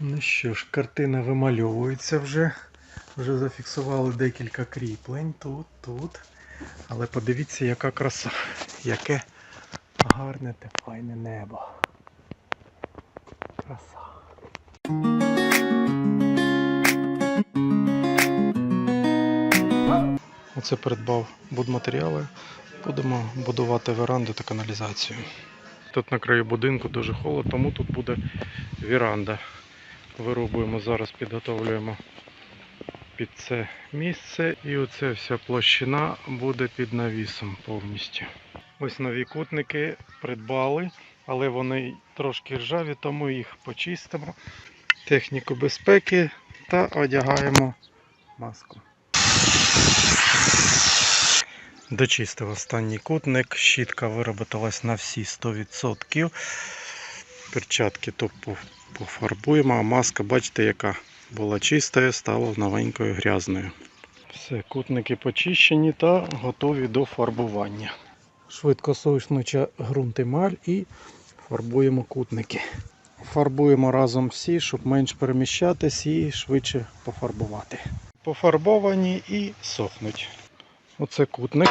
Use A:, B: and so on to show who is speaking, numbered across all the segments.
A: Ну що ж, картина вимальовується вже. Вже зафіксували декілька кріплень тут, тут. Але подивіться, яка краса, яке гарне те файне небо. Краса. Оце придбав будматеріали. Будемо будувати веранду та каналізацію. Тут на краю будинку дуже холодно, тому тут буде віранда. Вирубуємо зараз, підготовлюємо під це місце і оця вся площина буде під навісом повністю. Ось нові кутники придбали, але вони трошки ржаві, тому їх почистимо. Техніку безпеки та одягаємо маску. Дочистив останній кутник, щітка вироботалась на всі 100%. Перчатки то пофарбуємо, а маска, бачите, яка була чистою, стала новенькою грязною. Все, кутники почищені та готові до фарбування. Швидко сушнуча ґрунт емаль і фарбуємо кутники. Фарбуємо разом всі, щоб менш переміщатись і швидше пофарбувати. Пофарбовані і сохнуть. Оце кутник.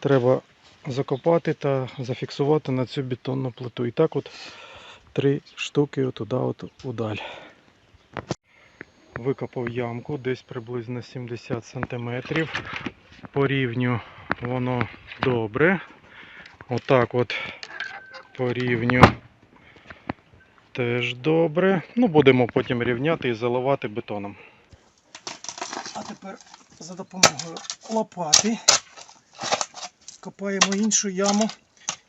A: Треба закопати та зафіксувати на цю бетонну плиту. І так от три штуки отуда от удаль. Викопав ямку десь приблизно 70 см. По рівню воно добре. Отак от по рівню теж добре. Ну, будемо потім рівняти і заливати бетоном. А тепер за допомогою лопати копаємо іншу яму.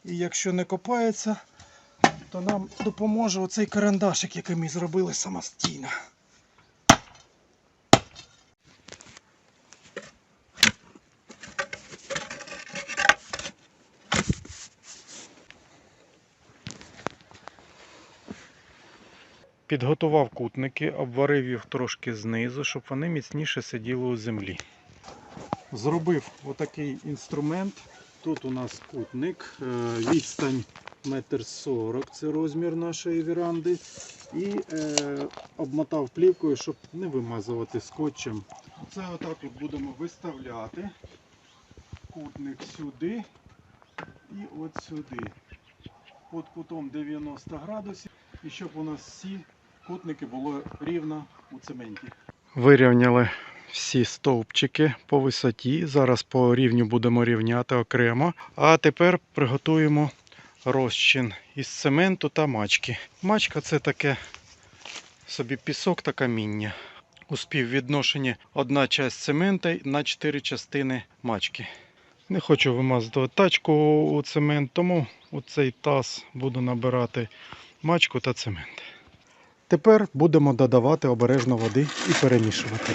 A: І якщо не копається, то нам допоможе оцей карандашик, який ми зробили самостійно. Підготував кутники, обварив їх трошки знизу, щоб вони міцніше сиділи у землі. Зробив отакий інструмент. Тут у нас кутник, е, відстань 1,40 м, це розмір нашої віранди. І е, обмотав плівкою, щоб не вимазувати скотчем. Це отак от будемо виставляти. Кутник сюди і от сюди. Під кутом 90 градусів. І щоб у нас всі кутники були рівно у цементі. Вирівняли всі стовпчики по висоті. Зараз по рівню будемо рівняти окремо. А тепер приготуємо розчин із цементу та мачки. Мачка це таке собі пісок та каміння. У співвідношенні одна часть цемента на 4 частини мачки. Не хочу вимазувати тачку у цемент, тому у цей таз буду набирати мачку та цемент. Тепер будемо додавати обережно води і перемішувати.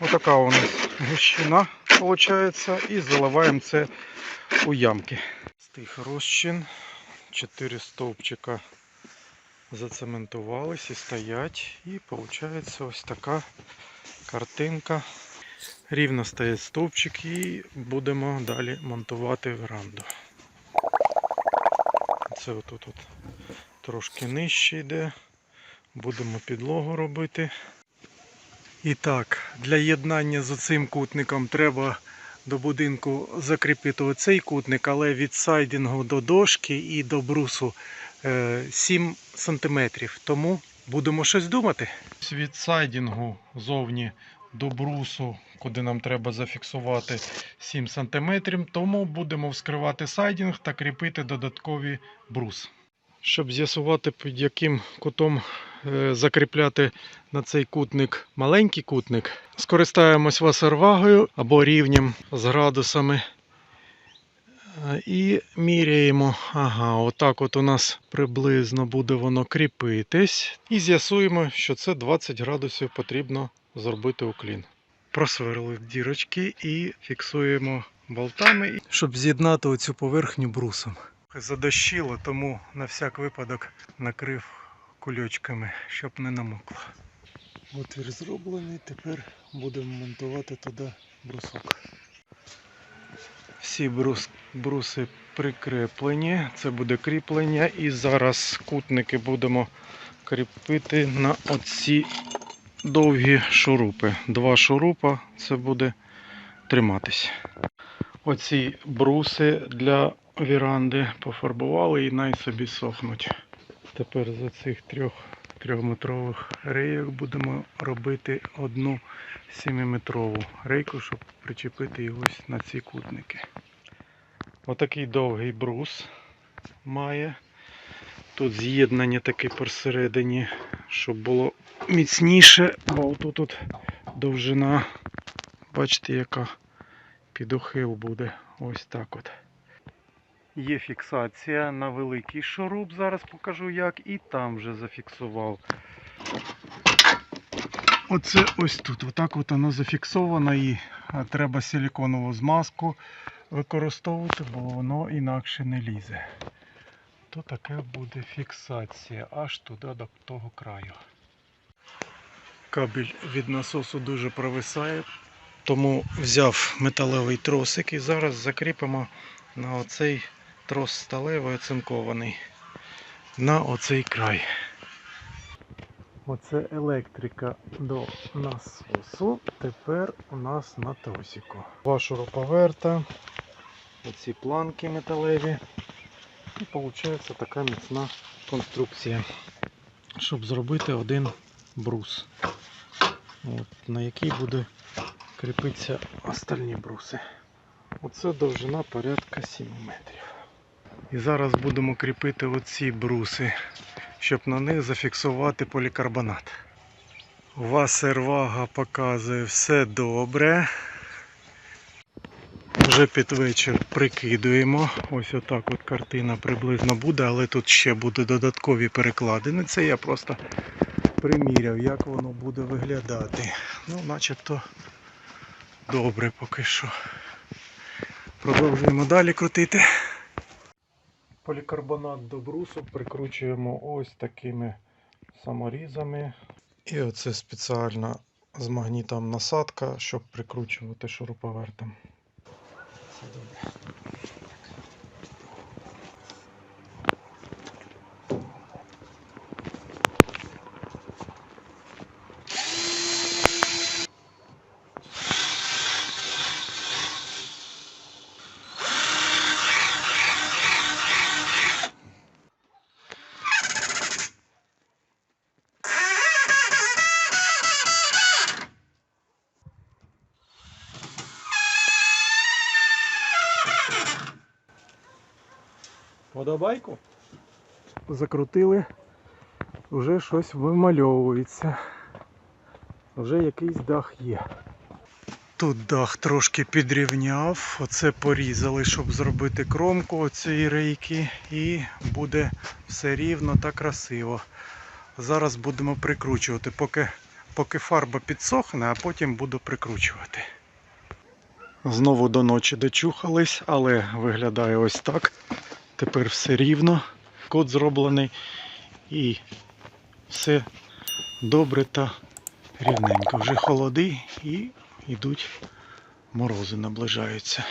A: Отака у нас гущина виходить. І заливаємо це у ямки. Стих розчин. Чотири стовпчика зацементувались і стоять. І виходить ось така картинка. Рівно стоять стовпчик і будемо далі монтувати веранду. Це отут от трошки нижче йде. Будемо підлогу робити. І так, для єднання з оцим кутником треба до будинку закріпити оцей кутник, але від сайдингу до дошки і до брусу е, 7 см. Тому будемо щось думати. Від сайдингу зовні до брусу, куди нам треба зафіксувати 7 см, тому будемо вскривати сайдинг та кріпити додаткові брус. Щоб з'ясувати, під яким кутом е, закріпляти на цей кутник маленький кутник, скористаємось васервагою або рівнем з градусами. Е, І міряємо, ага, отак от у нас приблизно буде воно кріпитись. І з'ясуємо, що це 20 градусів потрібно зробити уклін. Просверлив дірочки і фіксуємо болтами, щоб з'єднати оцю поверхню брусом. Задощило, тому на всяк випадок накрив кульочками, щоб не намокло. Отвір зроблений, тепер будемо монтувати туди брусок. Всі брус, бруси прикреплені, це буде кріплення і зараз кутники будемо кріпити на оці довгі шурупи. Два шурупа це буде триматись. Оці бруси для віранди пофарбували і най собі сохнуть. Тепер за цих трьох трьохметрових рейок будемо робити одну 7-метрову рейку, щоб причепити його на ці кутники. Отакий довгий брус має. Тут з'єднання таке посередині, щоб було міцніше, бо тут от довжина, бачите, яка підохил буде. Ось так от. Є фіксація на великий шуруп, зараз покажу як, і там вже зафіксував. Оце ось тут. Отак от воно зафіксовано і треба силіконову змазку використовувати, бо воно інакше не лізе. То таке буде фіксація аж туди до того краю. Кабель від насосу дуже провисає, тому взяв металевий тросик і зараз закріпимо на оцей трос сталевий оцинкований на оцей край. Оце електрика до насосу. Тепер у нас на тросику. Два шуруповерта, оці планки металеві. І виходить така міцна конструкція, щоб зробити один брус, от, на який буде кріпитися остальні бруси. Оце довжина порядка 7 метрів. І зараз будемо кріпити оці бруси, щоб на них зафіксувати полікарбонат. У вас сервага показує все добре. Вже під вечір прикидуємо. Ось отак от картина приблизно буде, але тут ще будуть додаткові перекладини. Це я просто приміряв, як воно буде виглядати. Ну, начебто добре поки що. Продовжуємо далі крутити. Полікарбонат до брусу прикручуємо ось такими саморізами. І оце спеціальна з магнітом насадка, щоб прикручувати шуруповертом. Подобайку? Закрутили, вже щось вимальовується. Вже якийсь дах є. Тут дах трошки підрівняв, оце порізали, щоб зробити кромку цієї рейки і буде все рівно та красиво. Зараз будемо прикручувати, поки, поки фарба підсохне, а потім буду прикручувати. Знову до ночі дочухались, але виглядає ось так. Тепер все рівно, код зроблений і все добре та рівненько. Вже холоди і йдуть морози наближаються.